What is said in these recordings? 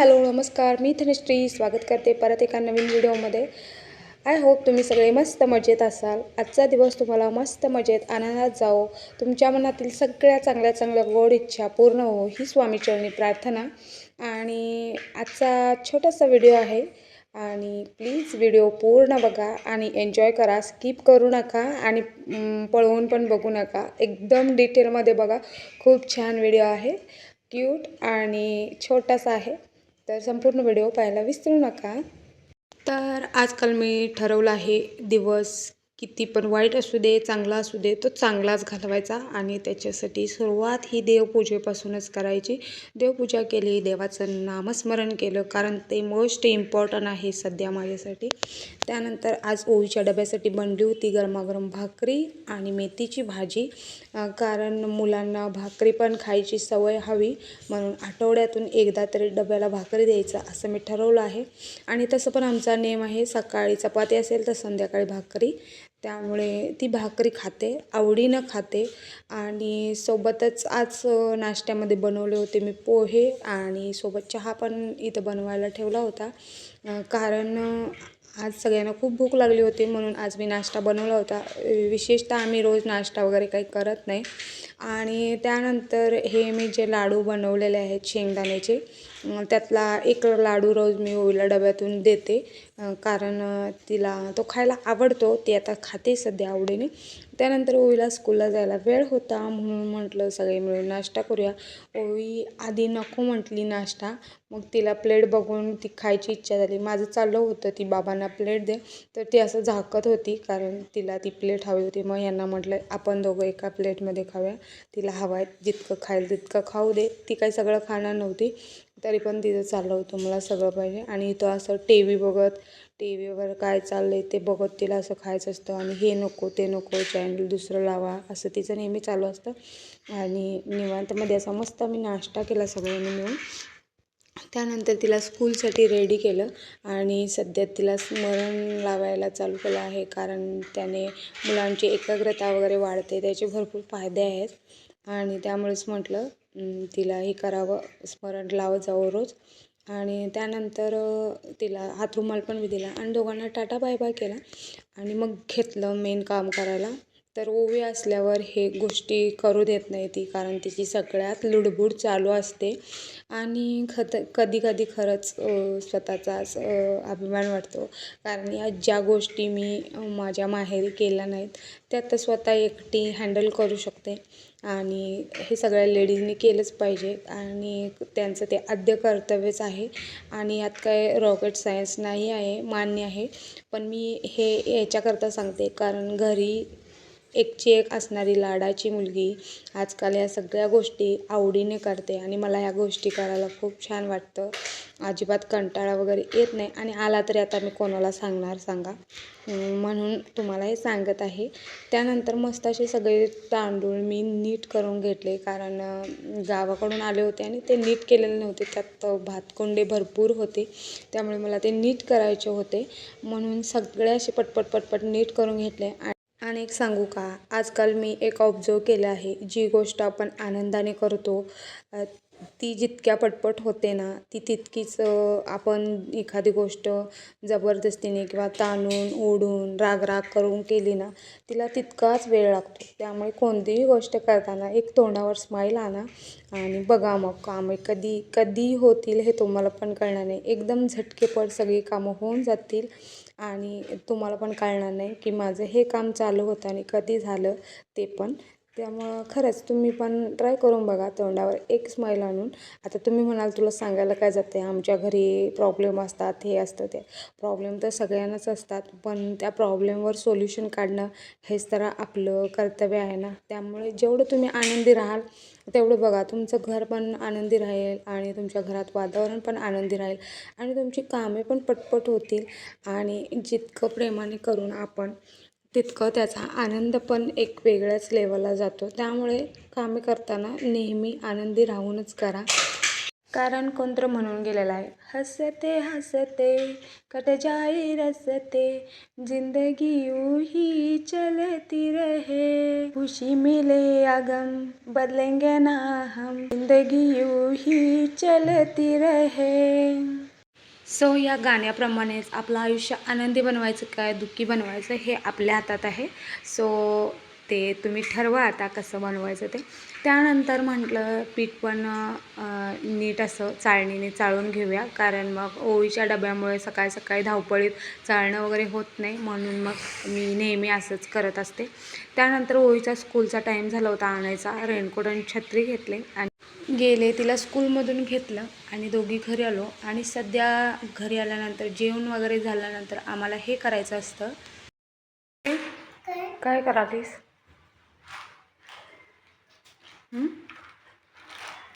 Hello नमस्कार. मी धनश्री. स्वागत करते परत एका नवीन व्हिडिओमध्ये. आय होप तुम्ही सगळे मस्त मजेत असाल. आजचा दिवस तुम्हाला मस्त मजेत आनंदात जाओ तुमच्या मनातील सगळ्या चांगल्या चांगल्या गोड इच्छा पूर्ण हो ही स्वामीचरणी प्रार्थना. आणि आजचा छोटासा व्हिडिओ आहे. आणि प्लीज व्हिडिओ पूर्ण बघा आणि एन्जॉय करा. स्किप करू नका आणि पळवून पण बघू नका. एकदम डिटेलमध्ये बघा. खूप छान व्हिडिओ आहे. क्यूट आणि छोटासा आहे. तर संपूर्ण व्हिडिओ पाहायला विसरू नका. तर आजकाल मी ठरवलं आहे दिवस किती पण वाईट असू दे चांगला असू दे तो चांगलाच घालवायचा आणि त्याच्यासाठी सुरुवात ही देवपूजेपासूनच करायची. देवपूजा केली देवाचं नामस्मरण केलं कारण ते मोस्ट इम्पॉर्टंट आहे सध्या माझ्यासाठी. त्यानंतर आज ओळीच्या डब्यासाठी बनली होती गरमागरम भाकरी आणि मेथीची भाजी. कारण मुलांना भाकरी पण खायची सवय हवी म्हणून आठवड्यातून एकदा तरी डब्याला भाकरी द्यायचा असं मी ठरवलं आहे. आणि तसं पण आमचा नेम आहे सकाळी चपाती असेल तर संध्याकाळी भाकरी. त्यामुळे ती भाकरी खाते आवडीनं खाते. आणि सोबतच आज नाश्त्यामध्ये बनवले होते मी पोहे आणि सोबत चहा पण इथं बनवायला ठेवला होता. कारण आज सगळ्यांना खूप भूक लागली होती म्हणून आज मी नाश्ता बनवला होता. विशेषतः आम्ही रोज नाश्ता वगैरे काही करत नाही. आणि त्यानंतर हे मी जे लाडू बनवलेले आहेत शेंगदाण्याचे त्यातला एक लाडू रोज मी ओवीला डब्यातून देते. कारण तिला तो खायला आवडतो ती आता खाते सध्या आवडीने. त्यानंतर ओवीला स्कूलला जायला वेळ होता म्हणून म्हटलं सगळे मिळून नाश्ता करूया. ओवी आधी नको म्हटली नाश्ता. मग तिला प्लेट बघून ती खायची इच्छा झाली. माझं चाललं होतं ती बाबांना प्लेट दे. तर ती असं झाकत होती कारण तिला ती प्लेट हवी होती. मग यांना म्हटलं आपण दोघं एका प्लेटमध्ये खाऊया. तिला हवं आहे जितकं खाईल तितकं खाऊ दे. ती काही सगळं खाणार नव्हती तरी पण तिचं चाललं होतं मला सगळं पाहिजे. आणि तो असं टी व्ही बघत टी व्हीवर काय चाललं आहे ते बघत तिला असं खायचं असतं. आणि हे नको ते नको चॅनल दुसरं लावा असं तिचं नेहमी चालू असतं. आणि निवांतमध्ये असा मस्त आम्ही नाश्ता केला सगळ्यांनी मिळून. त्यानंतर तिला स्कूलसाठी रेडी केलं आणि सध्या तिला स्मरण लावायला चालू केलं आहे कारण त्याने मुलांची एकाग्रता वगैरे वाढते त्याचे भरपूर फायदे आहेत. आणि त्यामुळेच म्हटलं तिला हे करावं स्मरण लावत जावं रोज. आणि त्यानंतर तिला हातरुमाल पण मी दिला. आणि दोघांना टाटा बाय बाय केला. आणि मग घेतलं मेन काम करायला. तर ओवी असल्यावर हे गोष्टी करू देत नाही ती कारण तिची सगळ्यात लुडबुड चालू असते. आणि खत कधी कधी खरंच स्वतःचाच अभिमान वाटतो. कारण या ज्या गोष्टी मी माझ्या माहेरी केल्या नाहीत त्या तर स्वतः एकटी हँडल करू शकते. आणि हे सगळ्या लेडीजनी केलंच पाहिजे. आणि त्यांचं ते आद्य कर्तव्यच आहे. आणि यात काय रॉकेट सायन्स नाही आहे मान्य आहे. पण मी हे याच्याकरता सांगते. कारण घरी एकची एक असणारी लाडाची मुलगी आजकाल या सगळ्या गोष्टी आवडीने करते आणि मला ह्या गोष्टी करायला खूप छान वाटतं. अजिबात कंटाळा वगैरे येत नाही आणि आला तरी आता मी कोणाला सांगणार सांगा. म्हणून तुम्हाला हे सांगत आहे. त्यानंतर मस्त असे सगळे तांदूळ मी नीट करून घेतले कारण गावाकडून आले होते आणि ते नीट केलेले नव्हते. त्यात भातकुंडे भरपूर होते. त्यामुळे मला ते नीट करायचे होते. म्हणून सगळे असे पटपट पटपट नीट करून घेतले. आणि एक सांगू का? आजकाल मी एक ऑब्झर्व केलं आहे जी गोष्ट आपण आनंदाने करतो ती जितक्या पटपट होते ना ती तितकीच आपण एखादी गोष्ट जबरदस्तीने किंवा ताणून ओढून राग राग करून केली ना तिला तितकाच वेळ लागतो. त्यामुळे कोणतीही गोष्ट करताना एक तोंडावर स्माईल आणा आणि बघा मग कामे कधी कधी होतील हे तुम्हाला पण कळणार नाही. एकदम झटकेपट सगळी कामं होऊन जातील आणि तुम्हाला पण कळणार नाही की माझं हे काम चालू होतं आणि कधी झालं ते पण त्यामुळं खरंच तुम्ही पण ट्राय करून बघा तोंडावर एक स्माईल आणून. आता तुम्ही म्हणाल तुला सांगायला काय जाते? आमच्या घरी प्रॉब्लेम असतात हे असतं ते. प्रॉब्लेम तर सगळ्यांनाच असतात पण त्या प्रॉब्लेमवर सोल्युशन काढणं हेच तर आपलं कर्तव्य आहे ना. त्यामुळे जेवढं तुम्ही आनंदी राहाल तेवढं बघा तुमचं घर पण आनंदी राहील आणि तुमच्या घरात वातावरण पण आनंदी राहील आणि तुमची कामे पण पटपट होतील आणि जितकं प्रेमाने करून आपण तितकं त्याचा आनंद पण एक वेगळ्याच लेवलला जातो. त्यामुळे कामे करताना नेहमी आनंदी राहूनच करा. कारण कोणतं म्हणून गेलेलं आहे हसते हसते कट जाई रसते जिंदगी यू ही चलती रहे. खुशी मिले आगम बदलेंगे ना हम जिंदगी यू ही चलती रहे. सो या गाण्याप्रमाणेच आपलं आयुष्य आनंदी बनवायचं काय दुःखी बनवायचं हे आपल्या हातात आहे. सो ते तुम्ही ठरवा आता कसं बनवायचं ते. त्यानंतर म्हटलं पीठ पण नीट असं चाळणीने चाळून घेऊया. कारण मग ओळीच्या डब्यामुळे सकाळी सकाळी धावपळीत चाळणं वगैरे होत नाही. म्हणून मग मी नेहमी असंच करत असते. त्यानंतर ओळीचा स्कूलचा टाईम झाला होता आणायचा. रेनकोट आणि छत्री घेतले आणि गेले तिला स्कूलमधून घेतलं आणि दोघी घरी आलो. आणि सध्या घरी आल्यानंतर जेवण वगैरे झाल्यानंतर आम्हाला हे करायचं असतं. काय करालीस?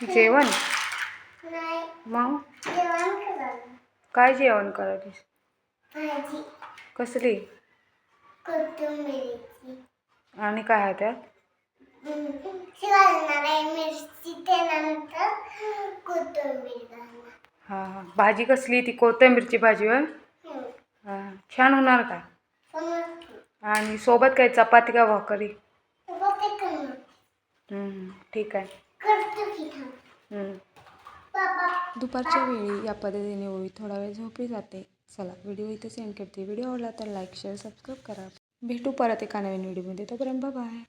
जेवण? मग? काय जेवण करालीस? कसली? आणि काय आहे त्यात? हां हां. भाजी कसली ती? कोथिंबीरची भाजी होय? हां. छान होणार का? आणि सोबत काय? चपाती का भाकरी? ठीक आहे. दुपारच्या वेळी या पद्धतीने ओळी थोडा वेळ झोपली जाते. चला व्हिडिओ इथे सेंड करते. व्हिडिओ आवडला तर लाईक शेअर सबस्क्राईब करा. भेटू परत एका नवीन व्हिडिओमध्ये. तोपर्यंत बाय